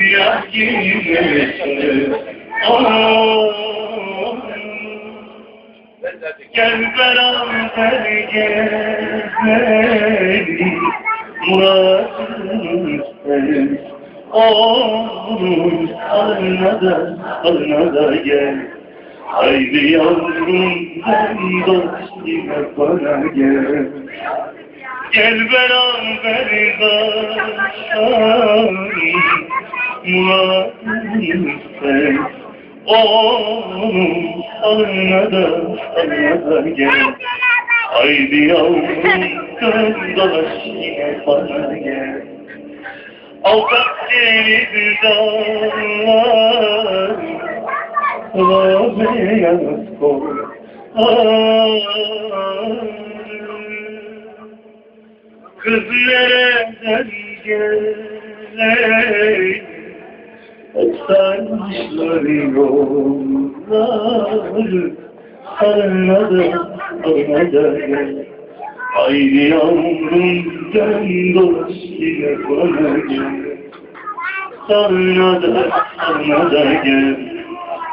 Ah, Gel beraber gezelim Muradımız sen Oğlum salına da gel Haydi yavrum yine bana gel Gel beraber daşalım Muradımız sen Oğlum salına da salına da gel Haydi yavrum dön dolaş yine bana gel. Altak deniz dağlar Sıla beyaz kol Kız nereden gelir Saçları yolları sarmadı gel Haydi yavrum dön dolaş yine bana gel Sarmadı, sarmadı gel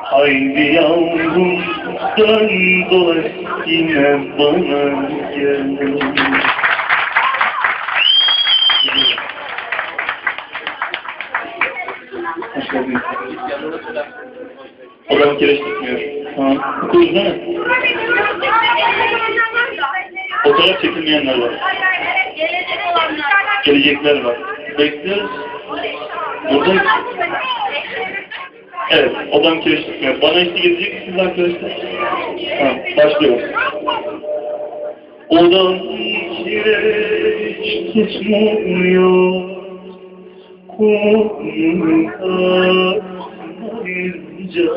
Haydi yavrum dön dolaş yine bana gel Odam kireç tutmuyor. Tamam. Okuluz değil mi? Fotoğraf çekilmeyenler var. Gelecekler var. Bekliyoruz. Burada Evet, odam kireç tutmuyor. Bana eşlik edecek misiniz arkadaşlar? Tamam, başlıyoruz. Odam kireç tutmuyor. Kumda ayrıca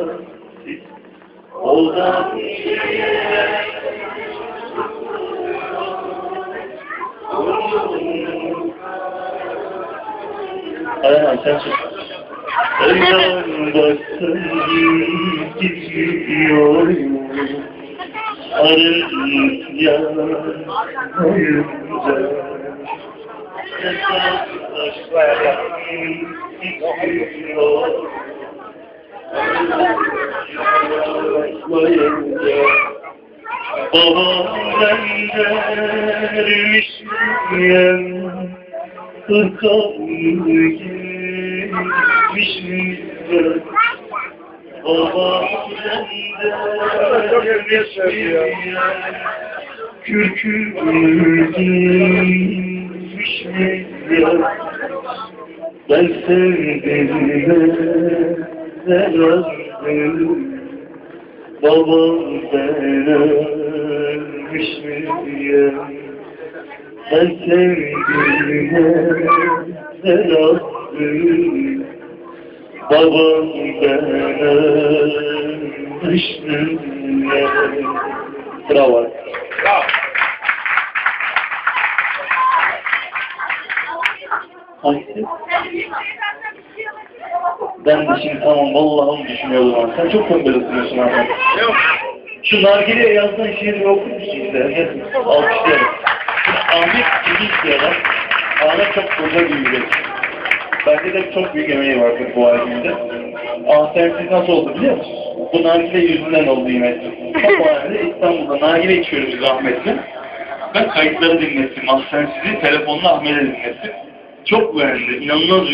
Odam Aynen sen çık. Aynen baksın gidiyor yanayınca Babam vermiş miyem Hırkamı giymiş miyem Babam vermiş miyem Kürkümü giymiş miyem Ben sevdiğime zararım Babam vermiş miyem Ben sevdiğime zararım Babam vermiş miyem Bravo. Hangisi? Ben de şimdi tamam vallahi onu düşünüyordum abi. Sen çok pembe ısınıyorsun abi. Şu nargileye yazdığın şiiri okur musun işte? Alkışlayalım. Ahmet İlginç diyorlar. Ahmet çok koca büyüdü. Bence de çok büyük emeği vardır bu albümde. Ahmet'siz nasıl oldu biliyor musun? Bu nargile yüzünden oldu yine. Bu halde İstanbul'da nargile içiyoruz biz Ahmet'le. Ben kayıtları dinlettim. Ahsensiz'i telefonla Ahmet'e dinlettim. Çok beğendi. İnanılmaz